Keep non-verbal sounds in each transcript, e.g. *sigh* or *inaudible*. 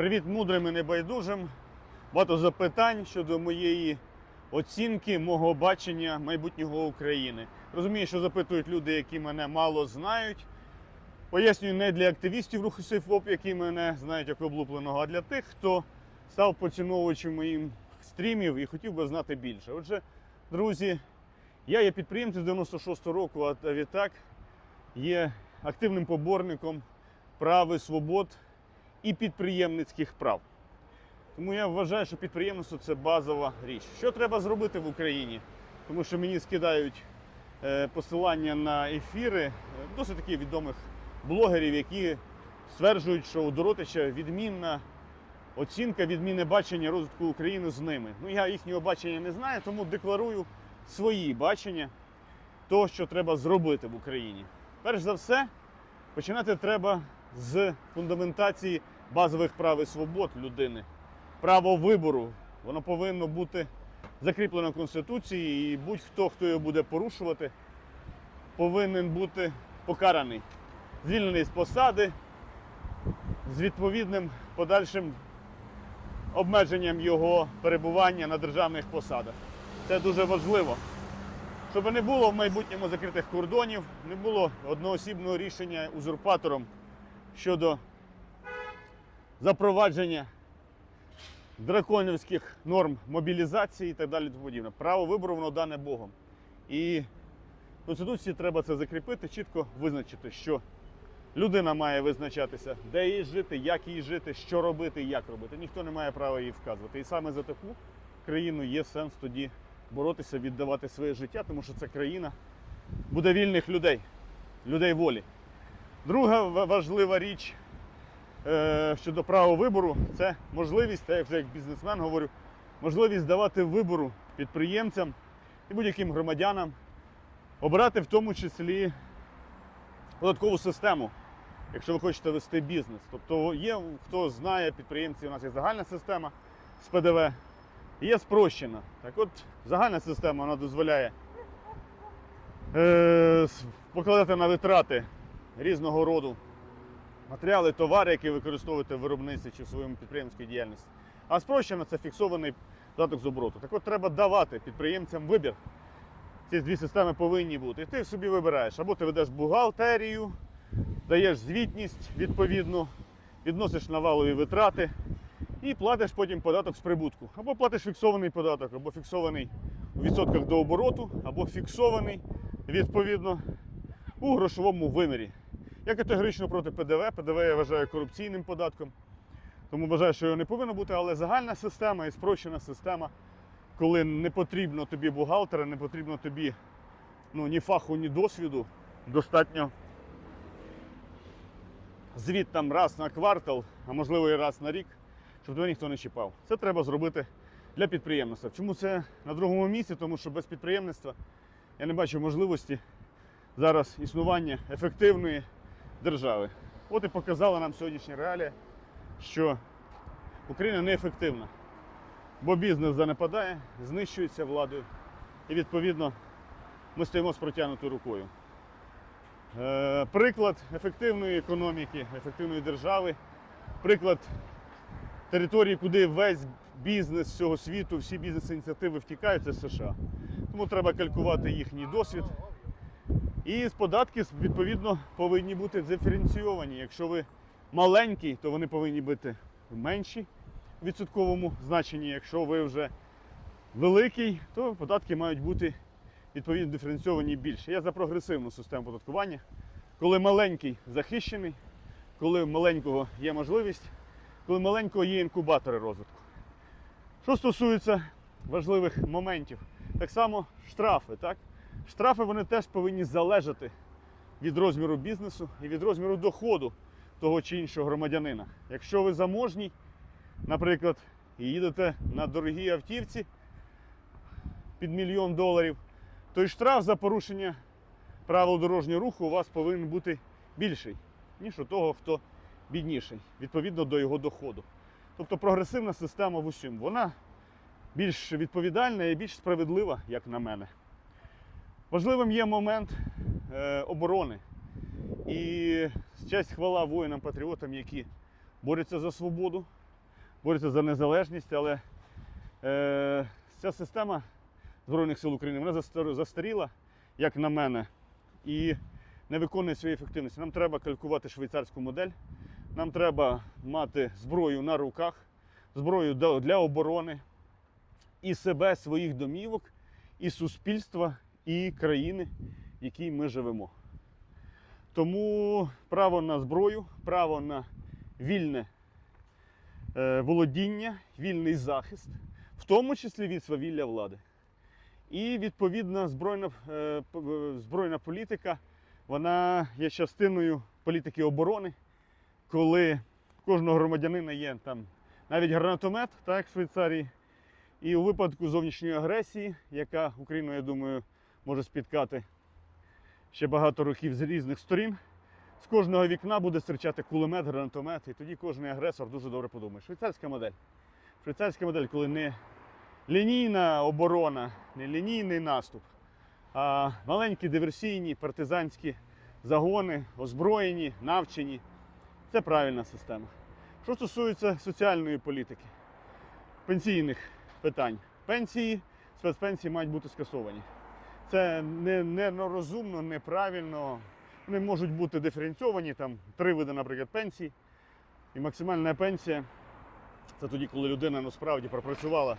Привіт мудрим і небайдужим. Багато запитань щодо моєї оцінки, мого бачення майбутнього України. Розумію, що запитують люди, які мене мало знають. Пояснюю не для активістів руху Сейфоп, які мене знають як облупленого, а для тих, хто став поціновувачем моїх стрімів і хотів би знати більше. Отже, друзі, я є підприємцем 96-го року, а відтак є активним поборником прав і свобод і підприємницьких прав. Тому я вважаю, що підприємництво це базова річ. Що треба зробити в Україні? Тому що мені скидають е, посилання на ефіри е, досить таки відомих блогерів, які стверджують, що у Доротича відмінна оцінка, відмінне бачення розвитку України з ними. Ну я їхнього бачення не знаю, тому декларую свої бачення того, що треба зробити в Україні. Перш за все, починати треба з фундаментації базових прав і свобод людини. Право вибору. Воно повинно бути закріплено в Конституції, і будь-хто, хто його буде порушувати, повинен бути покараний, звільнений з посади з відповідним подальшим обмеженням його перебування на державних посадах. Це дуже важливо. Щоб не було в майбутньому закритих кордонів, не було одноосібного рішення узурпатором щодо запровадження драконівських норм мобілізації і так далі. тому подібне. Право вибору воно дане Богом. І в Конституції треба це закріпити, чітко визначити, що людина має визначатися, де їй жити, як їй жити, що робити як робити. Ніхто не має права її вказувати. І саме за таку країну є сенс тоді боротися, віддавати своє життя, тому що це країна буде вільних людей, людей волі. Друга важлива річ е, щодо права вибору це можливість, та я вже як бізнесмен говорю, можливість давати вибору підприємцям і будь-яким громадянам обирати в тому числі податкову систему, якщо ви хочете вести бізнес. Тобто є, хто знає, підприємці, у нас є загальна система з ПДВ, є спрощена. Так от загальна система вона дозволяє е, покладати на витрати різного роду матеріали, товари, які використовуєте в виробництві чи в своєму підприємській діяльності. А спрощено це фіксований податок з обороту. Так от треба давати підприємцям вибір. Ці дві системи повинні бути. І ти собі вибираєш, або ти ведеш бухгалтерію, даєш звітність відповідну, відносиш на валові витрати і платиш потім податок з прибутку. Або платиш фіксований податок, або фіксований у відсотках до обороту, або фіксований відповідно у грошовому вимірі. Я категорично проти ПДВ. ПДВ я вважаю корупційним податком, тому вважаю, що його не повинно бути, але загальна система і спрощена система, коли не потрібно тобі бухгалтера, не потрібно тобі ну, ні фаху, ні досвіду, достатньо звіт там раз на квартал, а можливо і раз на рік, щоб тебе ніхто не чіпав. Це треба зробити для підприємництва. Чому це на другому місці? Тому що без підприємництва я не бачу можливості зараз існування ефективної держави. От і показала нам сьогоднішня реалія, що Україна неефективна, бо бізнес занепадає, знищується владою, і відповідно ми стоїмо з протягнутою рукою. Е, приклад ефективної економіки, ефективної держави, приклад території, куди весь бізнес всього світу, всі бізнес-ініціативи втікають, це США. Тому треба калькувати їхній досвід. І з податки відповідно повинні бути диференційовані. Якщо ви маленький, то вони повинні бути менші в відсотковому значенні. Якщо ви вже великий, то податки мають бути відповідно диференційовані більше. Я за прогресивну систему податкування, коли маленький захищений, коли маленького є можливість, коли маленького є інкубатори розвитку. Що стосується важливих моментів, так само штрафи. Так? Штрафи вони теж повинні залежати від розміру бізнесу і від розміру доходу того чи іншого громадянина. Якщо ви заможній, наприклад, і їдете на дорогій автівці під мільйон доларів, то і штраф за порушення правил дорожнього руху у вас повинен бути більший, ніж у того, хто бідніший, відповідно до його доходу. Тобто прогресивна система в усьому. Вона більш відповідальна і більш справедлива, як на мене. Важливим є момент е, оборони. І честь хвала воїнам-патріотам, які борються за свободу, борються за незалежність, але е, ця система Збройних сил України вона застаріла, як на мене, і не виконує своєї ефективності. Нам треба калькувати швейцарську модель, нам треба мати зброю на руках, зброю для- оборони і себе, своїх домівок, і суспільства, і країни, в якій ми живемо. Тому право на зброю, право на вільне е, володіння, вільний захист, в тому числі від свавілля влади. І відповідна збройна, е, е, збройна політика, вона є частиною політики оборони, коли кожного громадянина є там навіть гранатомет, так, в Швейцарії. І у випадку зовнішньої агресії, яка Україну, я думаю, може спіткати ще багато років з різних сторін, з кожного вікна буде стирчати кулемет, гранатомет, і тоді кожен агресор дуже добре подумає. Швейцарська модель. Швейцарська модель, коли не лінійна оборона, не лінійний наступ, а маленькі диверсійні партизанські загони, озброєні, навчені. Це правильна система. Що стосується соціальної політики, пенсійних питань. Пенсії, спецпенсії мають бути скасовані. Це не, не розумно, неправильно. Вони можуть бути диференційовані, там три види, наприклад, пенсій. І максимальна пенсія це тоді, коли людина насправді пропрацювала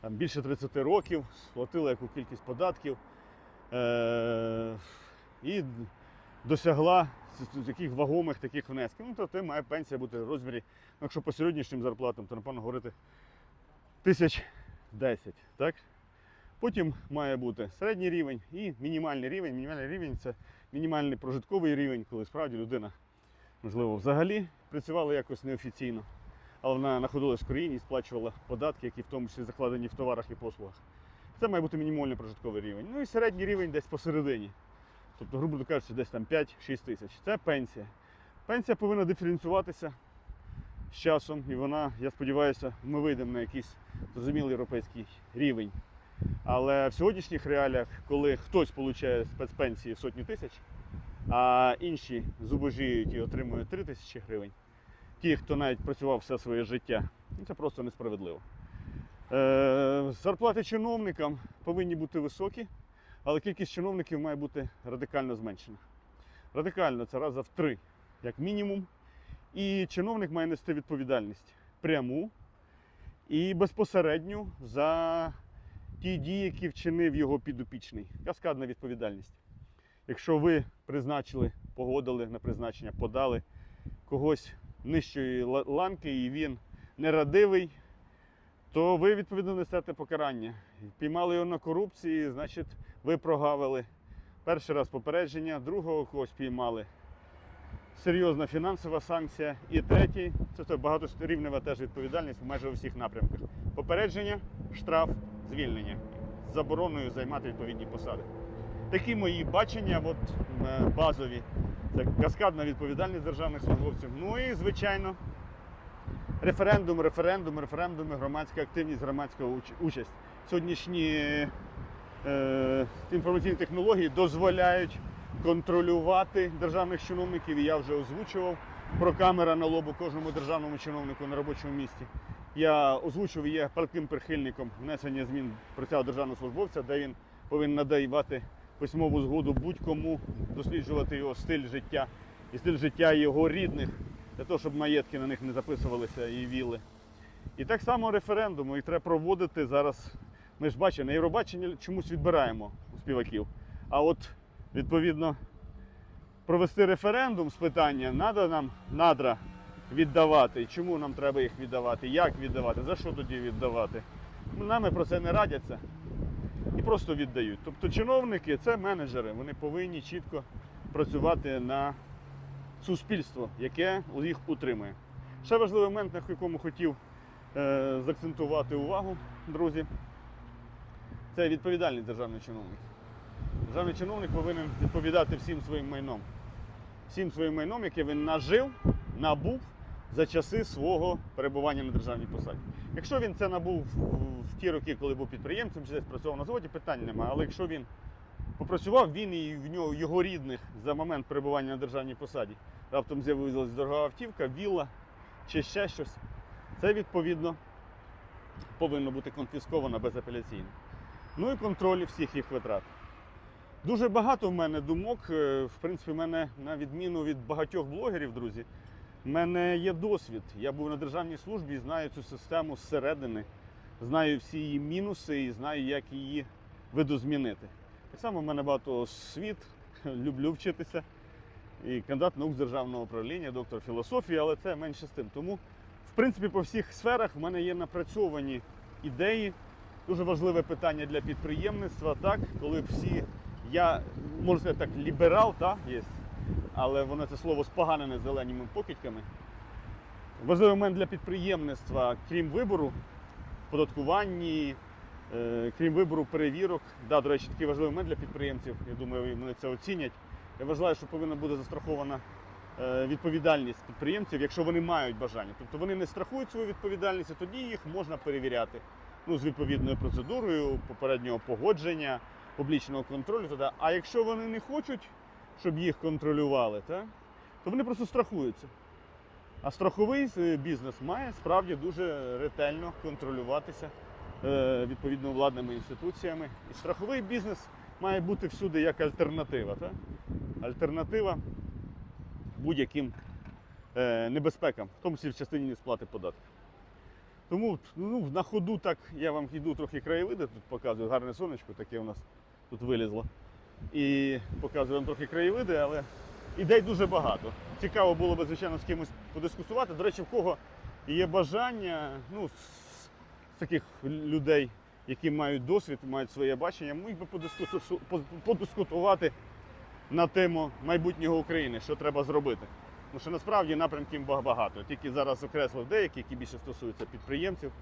там, більше 30 років, сплатила яку кількість податків е- і досягла яких вагомих таких внесків. Ну, то ти має пенсія бути в розмірі, ну, якщо по сьогоднішнім зарплатам, то напевно говорити тисяч 10. Так? Потім має бути середній рівень і мінімальний рівень. Мінімальний рівень це мінімальний прожитковий рівень, коли справді людина, можливо, взагалі працювала якось неофіційно, але вона знаходилась в країні і сплачувала податки, які в тому числі закладені в товарах і послугах. Це має бути мінімальний прожитковий рівень. Ну і середній рівень десь посередині. Тобто, грубо кажучи, десь там 5-6 тисяч. Це пенсія. Пенсія повинна диференціюватися з часом, і вона, я сподіваюся, ми вийдемо на якийсь зрозумілий європейський рівень. Але в сьогоднішніх реаліях, коли хтось отримує спецпенсії сотні тисяч, а інші зубожіють і отримують 3 тисячі гривень, ті, хто навіть працював все своє життя, ну, це просто несправедливо. Е, зарплати чиновникам повинні бути високі, але кількість чиновників має бути радикально зменшена. Радикально це раза в три, як мінімум. І чиновник має нести відповідальність пряму і безпосередню за ті дії, які вчинив його підопічний. Каскадна відповідальність. Якщо ви призначили, погодили на призначення, подали когось нижчої ланки і він нерадивий, то ви відповідно несете покарання. Піймали його на корупції, значить, ви прогавили. Перший раз попередження, другого когось піймали. Серйозна фінансова санкція. І третій це то багаторівнева теж відповідальність майже у всіх напрямках. Попередження, штраф, звільнення з забороною займати відповідні посади. Такі мої бачення, от, е, базові. Це каскадна відповідальність державних службовців. Ну і, звичайно, референдум, референдум, референдуми, громадська активність, громадська участь. Сьогоднішні е, інформаційні технології дозволяють контролювати державних чиновників. І я вже озвучував про камера на лобу кожному державному чиновнику на робочому місці. Я озвучив є палким прихильником внесення змін цього державного службовця, де він повинен надавати письмову згоду будь-кому досліджувати його стиль життя і стиль життя його рідних, для того, щоб маєтки на них не записувалися і віли. І так само референдуми, їх треба проводити зараз. Ми ж бачимо, на Євробаченні чомусь відбираємо у співаків. А от відповідно провести референдум з питання, треба нам надра віддавати, чому нам треба їх віддавати, як віддавати, за що тоді віддавати. Ну, Нами про це не радяться і просто віддають. Тобто чиновники це менеджери, вони повинні чітко працювати на суспільство, яке їх утримує. Ще важливий момент, на якому хотів е, заакцентувати увагу, друзі, це відповідальність державних чиновників. Державний чиновник повинен відповідати всім своїм майном. Всім своїм майном, яке він нажив, набув за часи свого перебування на державній посаді. Якщо він це набув в- ті роки, коли був підприємцем, чи десь працював на заводі, питань немає. Але якщо він попрацював, він і в нього його рідних за момент перебування на державній посаді. Раптом з'явилась дорога автівка, вілла чи ще щось. це відповідно повинно бути конфісковано безапеляційно. Ну і контроль всіх їх витрат. Дуже багато в мене думок. е, В принципі, в мене, на відміну від багатьох блогерів, друзі, мене є досвід. Я був на державній службі і знаю цю систему зсередини, знаю всі її мінуси і знаю, як її видозмінити. Так само в мене багато освіт, *laughs* люблю вчитися. І кандидат наук з державного управління, доктор філософії, але це менше з тим. Тому, в принципі, по всіх сферах в мене є напрацьовані ідеї. Дуже важливе питання для підприємництва, так, коли всі, я можу сказати так, ліберал, так, є, але воно це слово споганене зеленими покидьками. Важливий момент для підприємництва, крім вибору, податкуванні, е, крім вибору перевірок. Да, до речі, такий важливий момент для підприємців. Я думаю, вони це оцінять. Я вважаю, що повинна бути застрахована е, відповідальність підприємців, якщо вони мають бажання. Тобто вони не страхують свою відповідальність, і тоді їх можна перевіряти ну, з відповідною процедурою попереднього погодження, публічного контролю. Тоді. А якщо вони не хочуть, щоб їх контролювали, та, то вони просто страхуються. А страховий е, бізнес має справді дуже ретельно контролюватися е, відповідно владними інституціями. І страховий бізнес має бути всюди як альтернатива. Та? Альтернатива будь-яким е, небезпекам, в тому числі в частині несплати податків. Тому ну, на ходу так я вам йду трохи краєвиди, тут показую гарне сонечко, таке у нас тут вилізло. І показую вам трохи краєвиди, але ідей дуже багато. Цікаво було би, звичайно, з кимось подискусувати. До речі, в кого є бажання, ну, з таких людей, які мають досвід, мають своє бачення, міг би подискутувати на тему майбутнього України, що треба зробити. Тому що насправді напрямків багато. Тільки зараз окреслив деякі, які більше стосуються підприємців,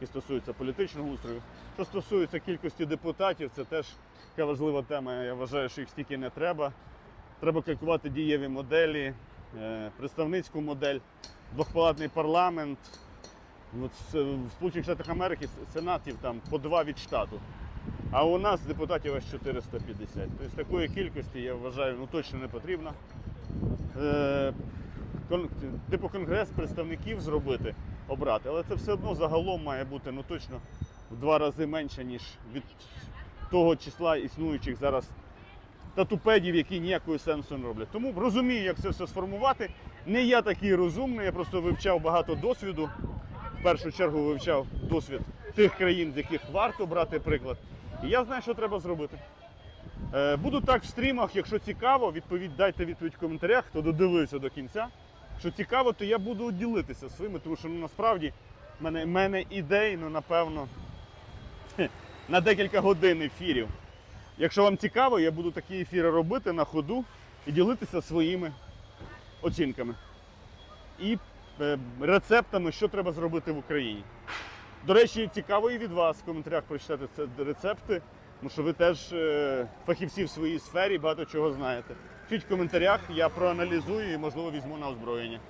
які стосуються політичного устрою. Що стосується кількості депутатів, це теж така важлива тема. Я вважаю, що їх стільки не треба. Треба калькувати дієві моделі, е, представницьку модель, двохпалатний парламент. В Сполучених Штатах Америки сенатів там по два від штату. А у нас депутатів аж 450. Тобто такої кількості, я вважаю, ну точно не потрібно. Е, Типу конгрес представників зробити, обрати, але це все одно загалом має бути ну точно в два рази менше, ніж від того числа існуючих зараз татупедів, які ніякого сенсу не роблять. Тому розумію, як це все сформувати. Не я такий розумний, я просто вивчав багато досвіду. В першу чергу вивчав досвід тих країн, з яких варто брати приклад. І я знаю, що треба зробити. Е, Буду так в стрімах, якщо цікаво, відповідь дайте відповідь в коментарях, хто додивився до кінця. Якщо цікаво, то я буду ділитися своїми, тому що ну, насправді в мене, мене ідей, ну напевно, на декілька годин ефірів. Якщо вам цікаво, я буду такі ефіри робити на ходу і ділитися своїми оцінками і е, рецептами, що треба зробити в Україні. До речі, цікаво і від вас в коментарях прочитати це рецепти, тому що ви теж е, фахівці в своїй сфері, багато чого знаєте. Пишіть в коментарях, я проаналізую і, можливо, візьму на озброєння.